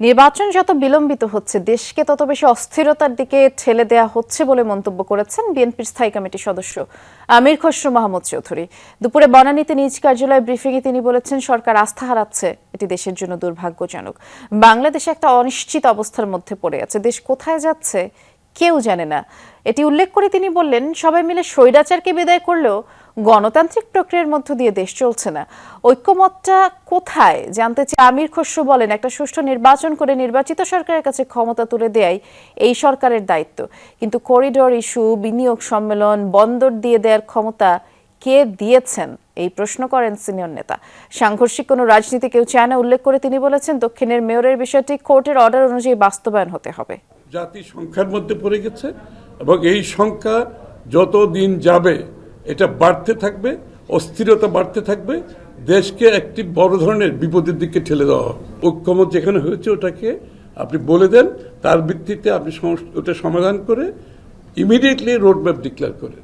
নির্বাচন যত বিলম্বিত হচ্ছে, দেশকে তত বেশি অস্থিরতার দিকে ঠেলে দেয়া হচ্ছে বলে মন্তব্য করেছেন বিএনপির স্থায়ী কমিটির সদস্য আমির খসরু মাহমুদ চৌধুরী। দুপুরে বনানীতে নিজ কার্যালয়ে ব্রিফিংয়ে তিনি বলেছেন, সরকার আস্থা হারাচ্ছে, এটি দেশের জন্য দুর্ভাগ্যজনক। বাংলাদেশে একটা অনিশ্চিত অবস্থার মধ্যে পড়ে আছে। দেশ কোথায় যাচ্ছে, কেউ জানে না। এটি উল্লেখ করে তিনি বললেন, সবাই মিলে স্বৈরাচারকে বিদায় করলেও গণতান্ত্রিক প্রক্রিয়ার মধ্য দিয়ে দেশ চলছে না। ঐক্যমতটা কোথায় জানতে চাই আমির খসরু বলেন, একটা সুষ্ঠু নির্বাচন করে নির্বাচিত সরকারের কাছে ক্ষমতা তুলে দেয়াই এই সরকারের দায়িত্ব। কিন্তু করিডোর ইস্যু, বিনিয়োগ সম্মেলন, বন্দর দিয়ে দেওয়ার ক্ষমতা কে দিয়েছেন? এই প্রশ্ন করেন সিনিয়র নেতা। সাংঘর্ষিক কোনো রাজনীতি কেউ চায় না, উল্লেখ করে তিনি বলেছেন, দক্ষিণের মেয়রের বিষয়টি কোর্টের অর্ডার অনুযায়ী বাস্তবায়ন হতে হবে। জাতি সংখ্যার মধ্যে পড়ে গেছে এবং এই সংখ্যা যত দিন যাবে, এটা বাড়তে থাকবে, অস্থিরতা বাড়তে থাকবে, দেশকে একটি বড় ধরনের বিপদের দিকে ঠেলে দেওয়া হবে। ঐক্যমত যেখানে হয়েছে, ওটাকে আপনি বলে দেন, তার ভিত্তিতে আপনি ওটা সমাধান করে ইমিডিয়েটলি রোডম্যাপ ডিক্লেয়ার করেন।